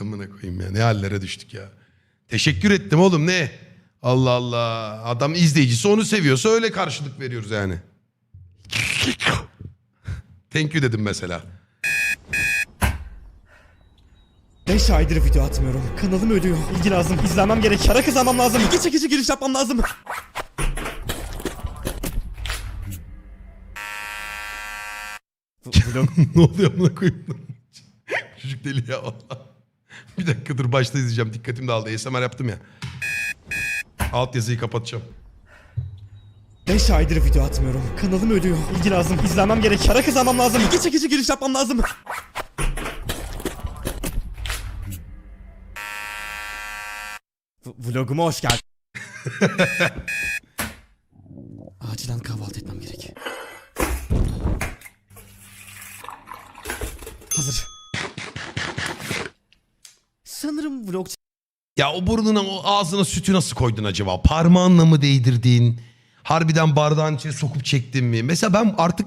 Amına koyayım ya ne hallere düştük ya. Teşekkür ettim oğlum ne? Allah Allah. Adam izleyicisi onu seviyorsa öyle karşılık veriyoruz yani. Thank you dedim mesela. 5 aydır video atmıyorum. Kanalım ölüyor. İlgi lazım. İzlenmem gerek. Para kazanmam lazım. İlgi çekici giriş yapmam lazım. Ne oluyor amına koyayım? Çocuk deli ya valla. Bir dakika dur başta izleyeceğim. Dikkatim dağıldı. ASMR yaptım ya. Alt yazıyı kapatacağım. 5 aydır video atmıyorum. Kanalım ölüyor. İlgi lazım. İzlenmem gerek. Para kazanmam lazım. İlgi çekici giriş yapmam lazım. V- Vloguma hoş geldin. Acilen kahvaltı etmem gerek. Ya o burnuna o ağzına sütü nasıl koydun acaba? Parmağınla mı değdirdin? Harbiden bardağın içine sokup çektin mi? Mesela ben artık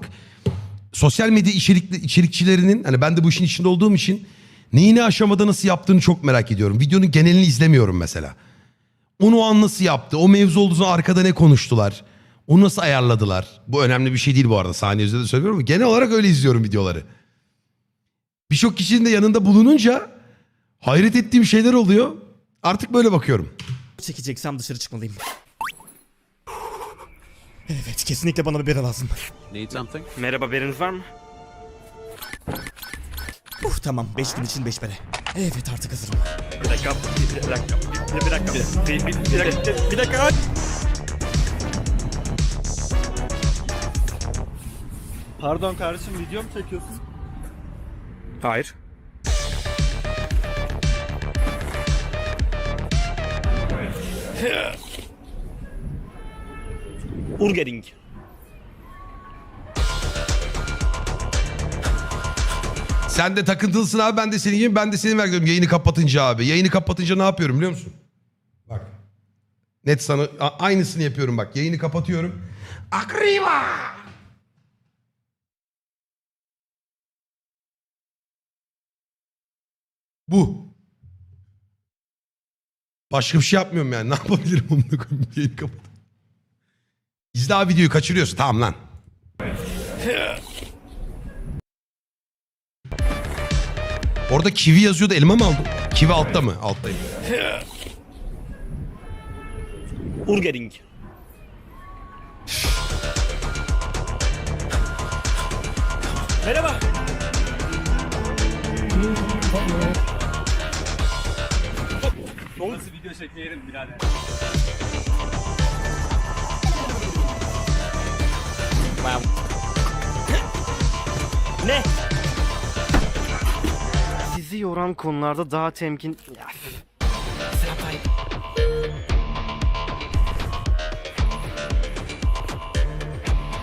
sosyal medya içerikli, içerikçilerinin hani ben de bu işin içinde olduğum için neyi ne aşamada nasıl yaptığını çok merak ediyorum. Videonun genelini izlemiyorum mesela. Onu o an nasıl yaptı? O mevzu olduğu zaman arkada ne konuştular? Onu nasıl ayarladılar? Bu önemli bir şey değil bu arada. Saniye üzerinde söylüyorum ama genel olarak öyle izliyorum videoları. Birçok kişinin de yanında bulununca hayret ettiğim şeyler oluyor. Artık böyle bakıyorum. çekeceksem dışarı çıkmalıyım. Evet, kesinlikle bana bir bira lazım. Need something? Merhaba, beriniz var mı? Uh, tamam, 5 gün için 5 bere. Evet, artık hazırım. Bir dakika, bir, bir dakika, bir, bir dakika, bir, bir, bir dakika, bir dakika. Pardon kardeşim, video mu çekiyorsun? Hayır. Urgering. Sen de takıntılısın abi ben de senin gibi ben de seni bekliyorum yayını kapatınca abi. Yayını kapatınca ne yapıyorum biliyor musun? Bak. Net sana aynısını yapıyorum bak. Yayını kapatıyorum. Akriva! Bu. Başka bir şey yapmıyorum yani. Ne yapabilirim onu koyayım yayını kapat. İzle abi videoyu kaçırıyorsun. Tamam lan. Orada kivi yazıyordu elma mı aldın? Kivi altta mı? Alttayım. Urgering. Merhaba. Nasıl video çekmeyelim birader? Ne? Sizi yoran konularda daha temkin... Ya,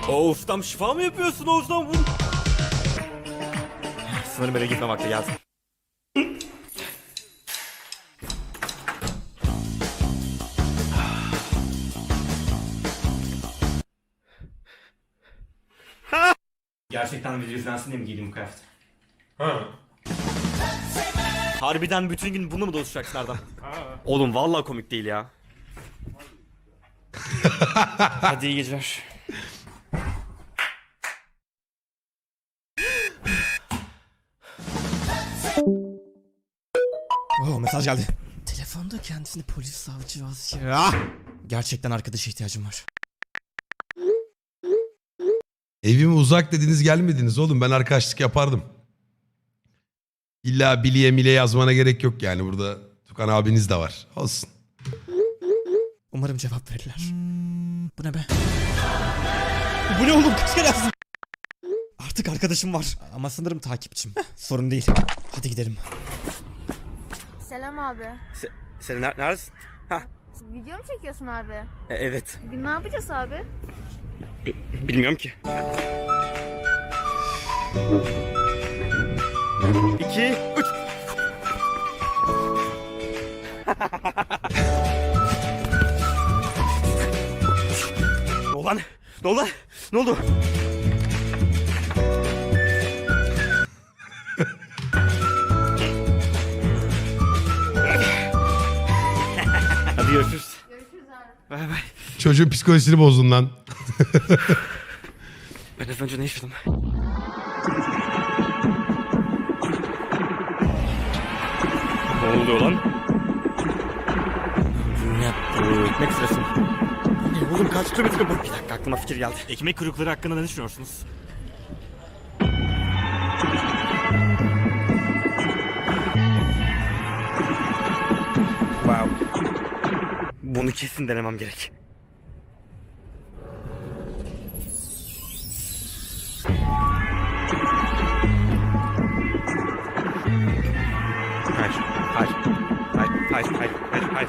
Oğuz'dan şifa mı yapıyorsun Oğuz'dan vur? Sanırım eve gitme vakti geldi. Gerçekten video izlensin diye mi giydim bu kıyafeti? Ha. Harbiden bütün gün bunu mu dolaşacaksın Erdem? Oğlum vallahi komik değil ya. Hadi iyi geceler. Oh mesaj geldi. Telefonda kendisini polis savcı vazgeçiyor. Ah! Gerçekten arkadaşa ihtiyacım var. Evime uzak dediniz gelmediniz oğlum. Ben arkadaşlık yapardım. İlla biliye mile yazmana gerek yok yani. Burada Tukan abiniz de var. Olsun. Umarım cevap verirler. Bu ne be? Bu ne oğlum? Kaç kere yazdın? Artık arkadaşım var. Ama sanırım takipçim. Sorun değil. Hadi gidelim. Selam abi. Sen neredesin? Ha, Video mu çekiyorsun abi? evet. Bugün ne yapacağız abi? Bilmiyorum ki. İki, üç. ne oldu lan? Ne oldu? Ne oldu? Hadi görüşürüz. Görüşürüz abi. Bay bay. Çocuğun psikolojisini bozdun lan. Ben az önce ne yaşadım? Ne oluyor lan? Ne bu? Ekmek sırası? Ne oğlum kaç kilometre bu? Bir dakika aklıma fikir geldi. Ekmek kuyrukları hakkında ne düşünüyorsunuz? Wow. Bunu kesin denemem gerek. Hayır, hayır, hayır, hayır, hayır, hayır.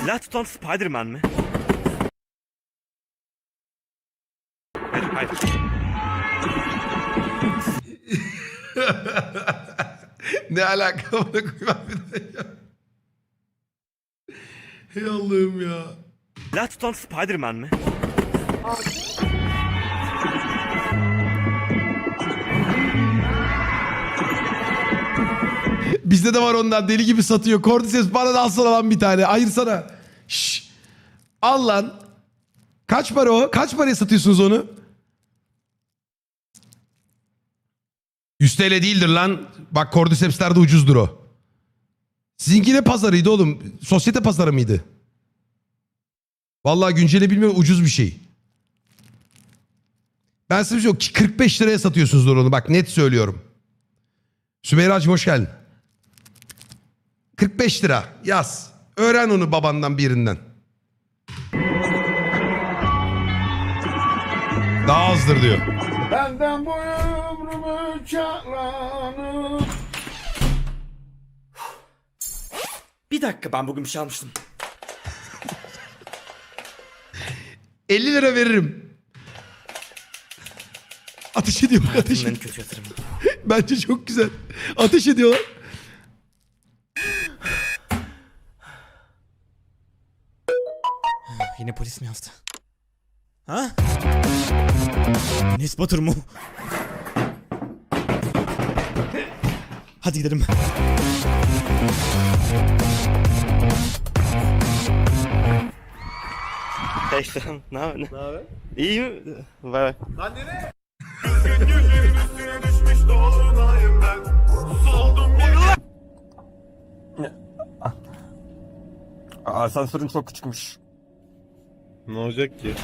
Silah tutan Spider-Man mi? Hayır, hayır. ne alaka bana koymam bir de ya. Hey Allah'ım ya. Silah tutan Spider-Man mi? Bizde de var ondan deli gibi satıyor. Cordyceps bana da alsana lan bir tane. Ayırsana. Şşş. Al lan. Kaç para o? Kaç paraya satıyorsunuz onu? 100 TL değildir lan. Bak Cordyceps'ler de ucuzdur o. Sizinki ne pazarıydı oğlum? Sosyete pazarı mıydı? Vallahi günceli bilmiyorum ucuz bir şey. Ben size bir şey yok. 45 liraya satıyorsunuzdur onu. Bak net söylüyorum. Sümeyra'cığım hoş geldin. 45 lira yaz. Öğren onu babandan birinden. Daha azdır diyor. Benden bu ömrümü Bir dakika ben bugün bir şey almıştım. 50 lira veririm. Ateş ediyor ateş ediyor. en kötü yatırımı. Bence çok güzel. Ateş ediyorlar. Yine polis mi yazdı? Ha? Enes Batur mu? Hadi gidelim. Hey selam. Ne haber? Ne haber? İyi mi? Bay bay. Asansörün çok küçükmüş. Ne olacak ki?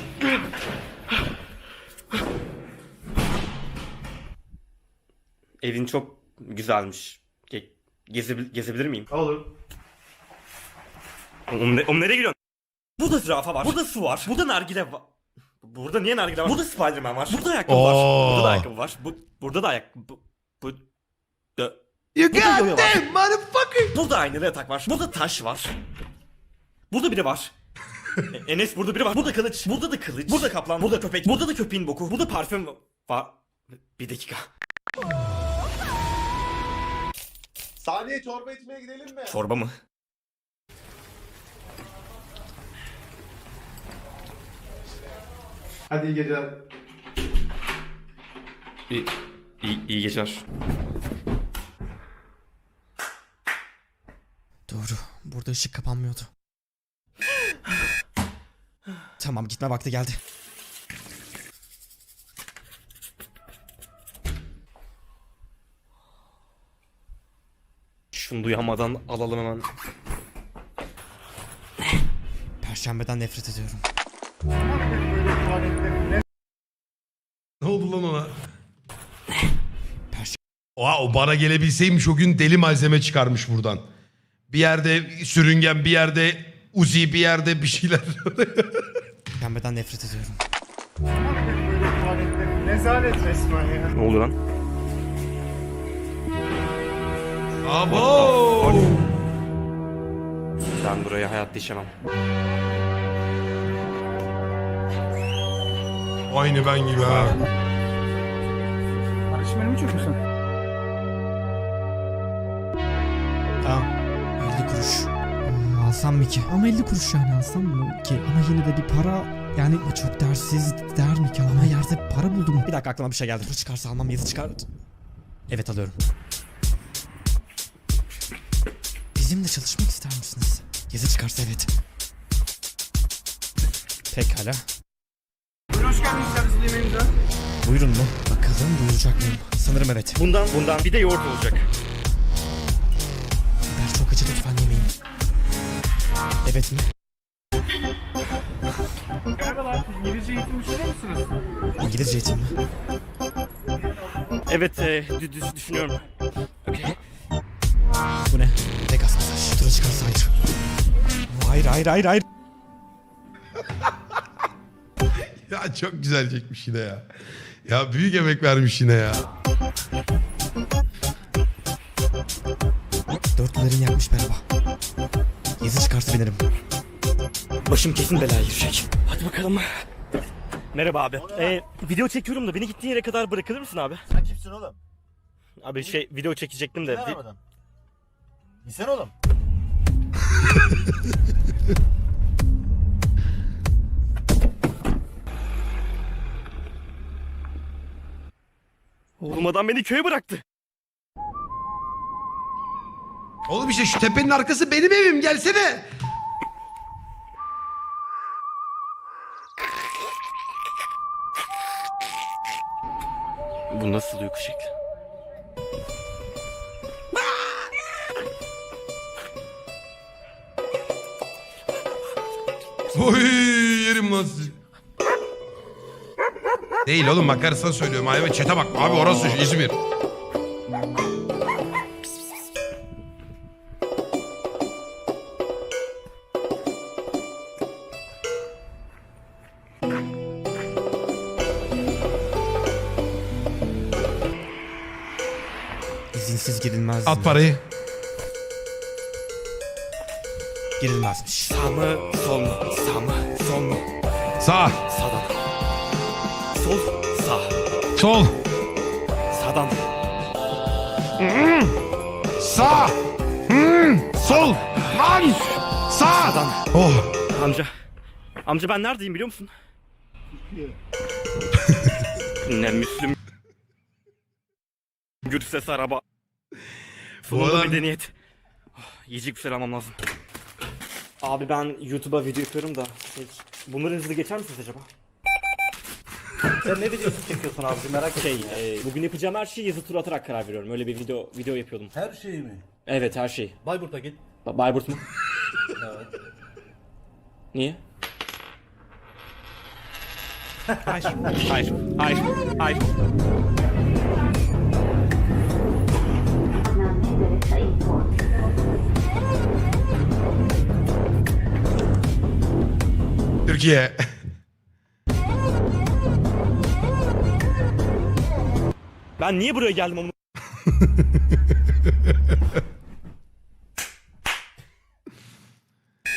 Evin çok güzelmiş. Ge gezebil gezebilir miyim? Olur. Oğlum, ne- oğlum nereye gidiyorsun? Burada zürafa var. Burada su var. Burada nargile var. Burada niye nargile var? Burada Spiderman var. Burada ayakkabı var. Oo. Burada da ayakkabı var. Bu, burada da ayakkabı... Bu, bu, Dö- You got var. them motherfucker. Burada aynalı yatak var. Burada taş var. Burada biri var. E- Enes burada biri var. Burada kılıç. Burada da kılıç. Burada kaplan. Burada köpek. Burada da köpeğin boku. Burada parfüm var. Bir dakika. Sahneye çorba içmeye gidelim mi? Çorba mı? Hadi iyi geceler. İyi, iyi, iyi geceler. Doğru. Burada ışık kapanmıyordu. Tamam gitme vakti geldi. Şunu duyamadan alalım hemen. Perşembeden nefret ediyorum. Ne oldu lan ona? Oha, o bana gelebilseymiş o gün deli malzeme çıkarmış buradan. Bir yerde sürüngen, bir yerde uzi, bir yerde bir şeyler. Perşembeden nefret ediyorum. Rezalet resmen ya. Ne oluyor lan? Abo! Ben buraya hayatta işemem. Aynı ben gibi ha. Tamam. 50 kuruş. Alsam mı ki? Ama 50 kuruş yani alsam mı ki? Ama yine de bir para yani çok dersiz der mi ki? Ama yerde para buldum. Bir dakika aklıma bir şey geldi. Dur çıkarsa almam yazı çıkar. Evet alıyorum. Biz Bizimle çalışmak ister misiniz? Yazı çıkarsa evet. Pekala. Buyurun mu? Bakalım buyuracak mıyım? Sanırım evet. Bundan bundan bir de yoğurt olacak. Biber çok acı lütfen yemeyin. Evet mi? Merhabalar, siz İngilizce eğitim düşünüyor musunuz? İngilizce eğitim mi? Evet, e, dü- dü- düşünüyorum. Okey. Bu ne? Vegas masaj. Tura çıkarsa hayır. Hayır hayır hayır hayır. Ya çok güzel çekmiş yine ya. Ya büyük emek vermiş yine ya. Dörtlülerin yakmış merhaba. Yazı çıkarsa binerim. Başım kesin belaya girecek. Hadi bakalım. Merhaba abi. Ee, video çekiyorum da beni gittiğin yere kadar bırakır mısın abi? Sen kimsin oğlum? Abi şey video çekecektim de. Ne vi- arabadan? İnsan oğlum. Olmadan beni köye bıraktı. Oğlum işte şu tepenin arkası benim evim gelsene. Bu nasıl uyku şekli? Oy yerim lan sizi. Değil oğlum makarasını söylüyorum. Ay çete bak abi orası İzmir. At parayı. Girilmezmiş. Sağ mı, sol mu? Sağ mı, sol mu? Sağ. Sağdan. Sol, sağ. Sol. Sağdan. Sağ. Hmm. Sol. Lan. Sağ. Sağdan. Oh. Amca. Amca ben neredeyim biliyor musun? ne Müslüm. Gürses araba. Sonunda adam- medeniyet. Oh, yiyecek bir şey almam lazım. Abi ben YouTube'a video yapıyorum da. Şey, bunları hızlı geçer misiniz acaba? Sen ne videosu çekiyorsun abi merak ettim. Şey, e, bugün yapacağım her şeyi yazı tur atarak karar veriyorum. Öyle bir video video yapıyordum. Her şeyi mi? Evet her şey. Bayburt'a git. Ba- Bayburt mu? Niye? hayır, hayır, hayır, hayır. Türkiye. Ben niye buraya geldim onu?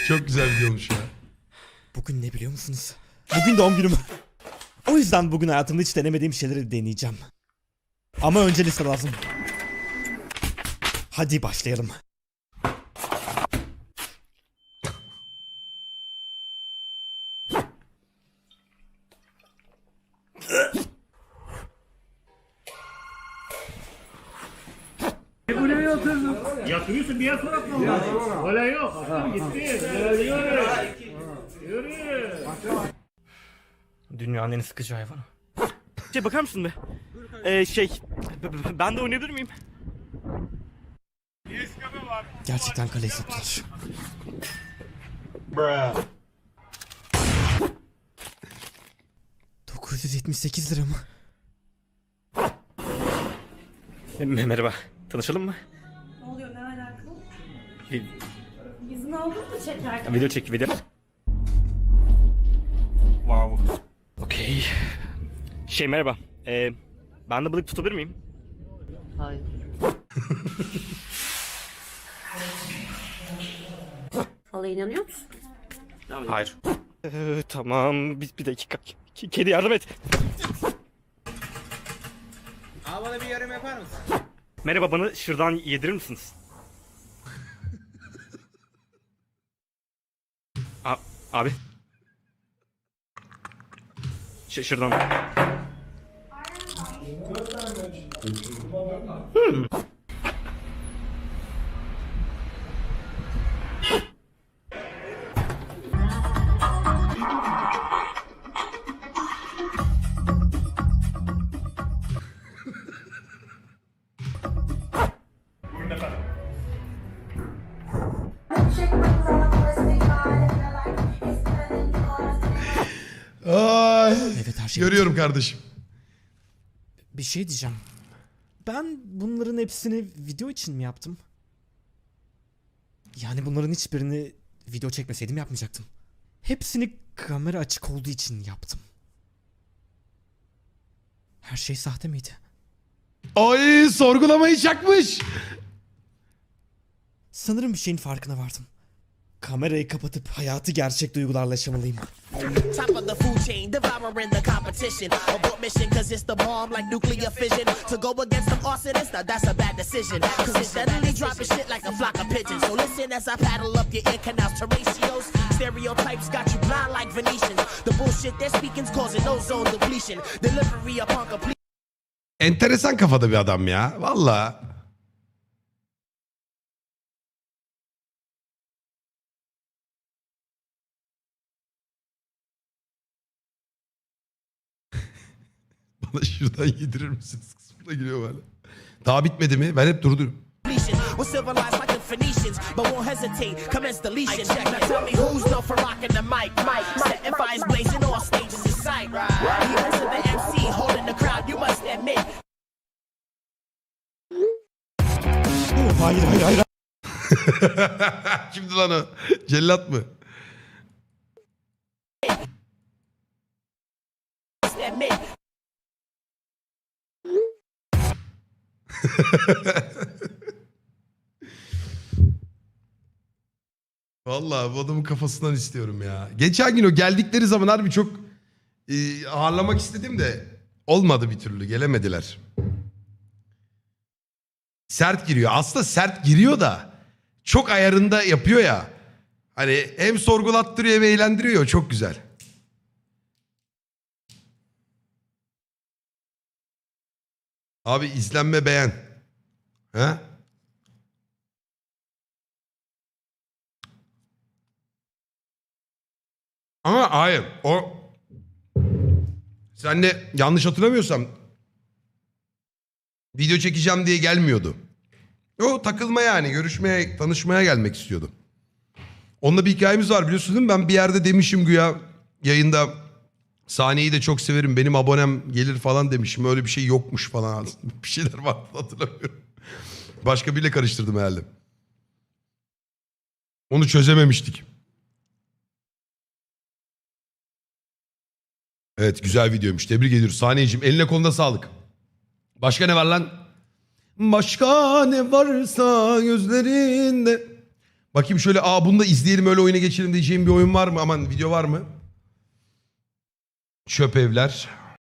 Çok güzel video olmuş ya. Bugün ne biliyor musunuz? Bugün doğum günüm. O yüzden bugün hayatımda hiç denemediğim şeyleri deneyeceğim. Ama önce liste lazım. Hadi başlayalım. Yatıyorsun bir yer sonra atmam lazım. Öyle yok. Attım gitti. Yürü. Yürü. Dünyanın en sıkıcı hayvanı. Şey bakar mısın be? Ee, şey, b- b- ben de oynayabilir miyim? Gerçekten kale sattılar. ...978 lira mı? Merhaba, tanışalım mı? Ne oluyor ne alakalı? İzin aldın mı çekerken? Video çek, video. Wow. Okey. Şey merhaba, ee, ben de balık tutabilir miyim? Fala inanıyor musun? Hayır. Ee, tamam, bir, bir dakika. K- Kedi yardım et. Abi bana bir yorum yapar mısın? Merhaba, bana şırdan yedirir misiniz? A abi. Ş şırdan. Hmm. Şey. Görüyorum kardeşim. Bir şey diyeceğim. Ben bunların hepsini video için mi yaptım? Yani bunların hiçbirini video çekmeseydim yapmayacaktım. Hepsini kamera açık olduğu için yaptım. Her şey sahte miydi? Ay sorgulamayı çakmış. Sanırım bir şeyin farkına vardım. Kamerayı kapatıp hayatı gerçek duygularla yaşamalıyım. Top of the food chain, devouring the competition. Abort mission, cause it's the bomb like nuclear fission. To go against them arsonists, now that's a bad decision. Cause it's steadily dropping shit like a flock of pigeons. So listen as I paddle up your ear canals to ratios. Stereotypes got you blind like Venetians. The bullshit they're speaking's causing ozone depletion. Delivery upon completion. Enteresan kafada bir adam ya. Valla. Bana şuradan yedirir misiniz? Kısmına giriyor böyle. Daha bitmedi mi? Ben hep durdum. We're civilized like the Phoenicians, but won't hesitate. Commence deletion. Now tell me who's known for rocking the mic. Mic setting fires blazing all stages in sight. Even to the MC holding the crowd, you must admit. Hayır hayır hayır. Kimdi lan o? Cellat mı? Vallahi bu adamın kafasından istiyorum ya. Geçen gün o geldikleri zaman harbi çok e, ağırlamak istedim de olmadı bir türlü. Gelemediler. Sert giriyor. Aslında sert giriyor da çok ayarında yapıyor ya. Hani hem sorgulattırıyor hem eğlendiriyor. Çok güzel. Abi izlenme beğen. He? Ama hayır o sen de yanlış hatırlamıyorsam video çekeceğim diye gelmiyordu. O takılma yani görüşmeye tanışmaya gelmek istiyordu. Onunla bir hikayemiz var biliyorsun değil mi? Ben bir yerde demişim güya yayında sahneyi de çok severim benim abonem gelir falan demişim. Öyle bir şey yokmuş falan bir şeyler var hatırlamıyorum. Başka biriyle karıştırdım herhalde. Onu çözememiştik. Evet güzel videoymuş. Tebrik ediyoruz. Sahneciğim eline koluna sağlık. Başka ne var lan? Başka ne varsa gözlerinde. Bakayım şöyle aa bunu da izleyelim öyle oyuna geçelim diyeceğim bir oyun var mı? Aman video var mı? Çöp evler.